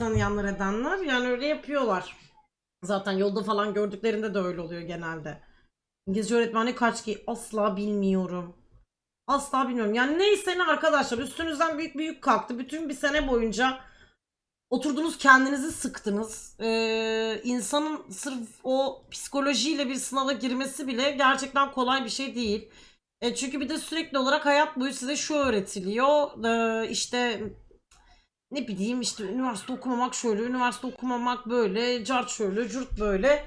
tanıyanlar edenler yani öyle yapıyorlar. Zaten yolda falan gördüklerinde de öyle oluyor genelde. İngilizce öğretmeni kaç ki asla bilmiyorum. Asla bilmiyorum. Yani neyse ne arkadaşlar üstünüzden büyük bir yük kalktı. Bütün bir sene boyunca oturdunuz kendinizi sıktınız. Ee, insanın sırf o psikolojiyle bir sınava girmesi bile gerçekten kolay bir şey değil. E, çünkü bir de sürekli olarak hayat boyu size şu öğretiliyor. Ee, işte ne bileyim işte üniversite okumamak şöyle, üniversite okumamak böyle, cart şöyle, cürt böyle.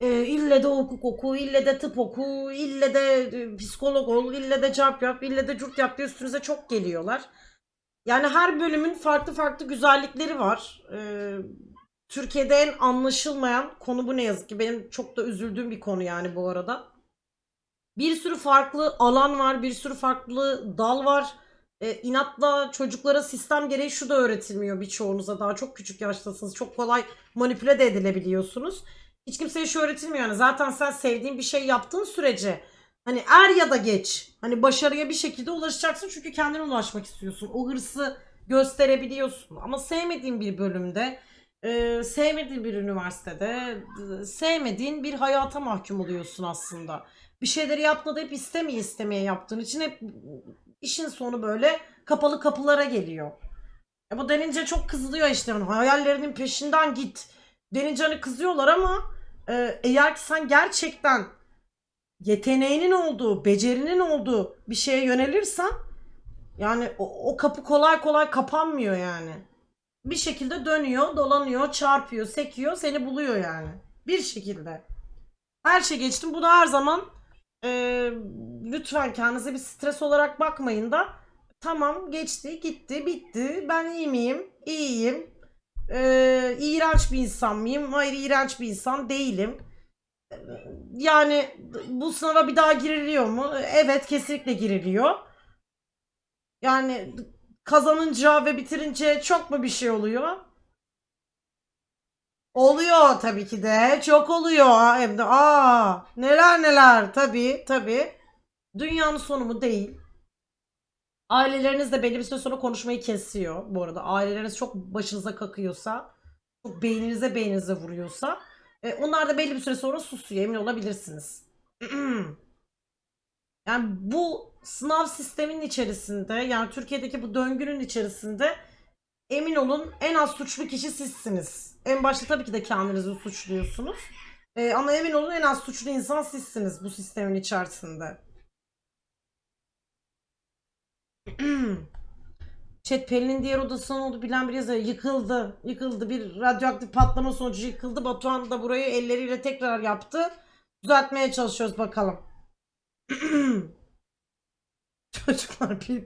E, ille de hukuk oku, ille de tıp oku, ille de e, psikolog ol, ille de cart yap, ille de cürt yap diye üstünüze çok geliyorlar. Yani her bölümün farklı farklı güzellikleri var. Ee, Türkiye'de en anlaşılmayan konu bu ne yazık ki. Benim çok da üzüldüğüm bir konu yani bu arada. Bir sürü farklı alan var, bir sürü farklı dal var. Ee, inatla çocuklara sistem gereği şu da öğretilmiyor birçoğunuza. Daha çok küçük yaştasınız. Çok kolay manipüle de edilebiliyorsunuz. Hiç kimseye şu öğretilmiyor yani. Zaten sen sevdiğin bir şey yaptığın sürece Hani er ya da geç. Hani başarıya bir şekilde ulaşacaksın çünkü kendine ulaşmak istiyorsun. O hırsı gösterebiliyorsun. Ama sevmediğin bir bölümde, e, sevmediğin bir üniversitede, e, sevmediğin bir hayata mahkum oluyorsun aslında. Bir şeyleri yapma deyip istemeye istemeye yaptığın için hep işin sonu böyle kapalı kapılara geliyor. Ya bu denince çok kızılıyor işte. Hani hayallerinin peşinden git. Denince hani kızıyorlar ama e, eğer ki sen gerçekten yeteneğinin olduğu, becerinin olduğu bir şeye yönelirsen yani o, o kapı kolay kolay kapanmıyor yani. Bir şekilde dönüyor, dolanıyor, çarpıyor, sekiyor, seni buluyor yani. Bir şekilde. Her şey geçtim. Bu da her zaman e, lütfen kendinize bir stres olarak bakmayın da tamam geçti, gitti, bitti. Ben iyi miyim? İyiyim. E, iğrenç bir insan mıyım? Hayır iğrenç bir insan değilim. Yani bu sınava bir daha giriliyor mu? Evet kesinlikle giriliyor. Yani kazanınca ve bitirince çok mu bir şey oluyor? Oluyor tabii ki de. Çok oluyor hem de. Aa, neler neler tabii tabii. Dünyanın sonu mu değil. Aileleriniz de belli bir süre sonra konuşmayı kesiyor bu arada. Aileleriniz çok başınıza kakıyorsa, çok beyninize beyninize vuruyorsa e, onlar da belli bir süre sonra susuyor emin olabilirsiniz. yani bu sınav sisteminin içerisinde yani Türkiye'deki bu döngünün içerisinde emin olun en az suçlu kişi sizsiniz. En başta tabii ki de kendinizi suçluyorsunuz. E, ama emin olun en az suçlu insan sizsiniz bu sistemin içerisinde. Chat Pelin'in diğer odasının oldu bilen bir yazıyor. Yıkıldı. Yıkıldı. Bir radyoaktif patlama sonucu yıkıldı. Batuhan da burayı elleriyle tekrar yaptı. Düzeltmeye çalışıyoruz bakalım. Çocuklar bir